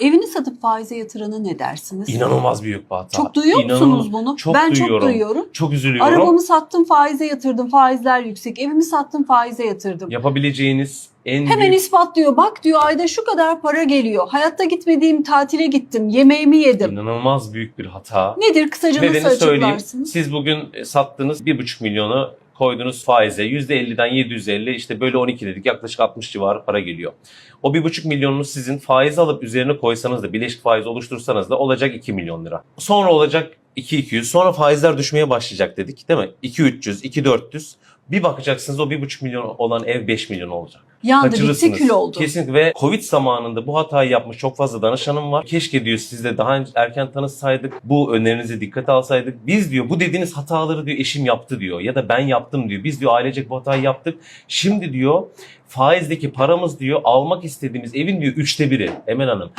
Evini satıp faize yatıranı ne dersiniz? İnanılmaz büyük bir hata. Çok duyuyor musunuz İnanılmaz- bunu? Çok ben duyuyorum. çok duyuyorum. Çok üzülüyorum. Arabamı sattım faize yatırdım faizler yüksek. Evimi sattım faize yatırdım. Yapabileceğiniz en Hemen büyük ispatlıyor. Bak diyor ayda şu kadar para geliyor. Hayatta gitmediğim tatile gittim. Yemeğimi yedim. inanılmaz büyük bir hata. Nedir kısaca Nedeni nasıl söyleyeyim. açıklarsınız? Siz bugün e, sattığınız 1,5 milyonu koydunuz faize. %50'den 750 işte bölü 12 dedik yaklaşık 60 civarı para geliyor. O 1,5 milyonunu sizin faiz alıp üzerine koysanız da bileşik faiz oluştursanız da olacak 2 milyon lira. Sonra olacak 2200 sonra faizler düşmeye başlayacak dedik değil mi? 2300, 2400 bir bakacaksınız o 1,5 milyon olan ev 5 milyon olacak. Yandı bitti kül oldu. Kesinlikle ve Covid zamanında bu hatayı yapmış çok fazla danışanım var. Keşke diyor siz de daha önce erken tanışsaydık, bu önerinizi dikkate alsaydık. Biz diyor bu dediğiniz hataları diyor eşim yaptı diyor ya da ben yaptım diyor. Biz diyor ailecek bu hatayı yaptık. Şimdi diyor faizdeki paramız diyor almak istediğimiz evin diyor üçte biri Emel Hanım.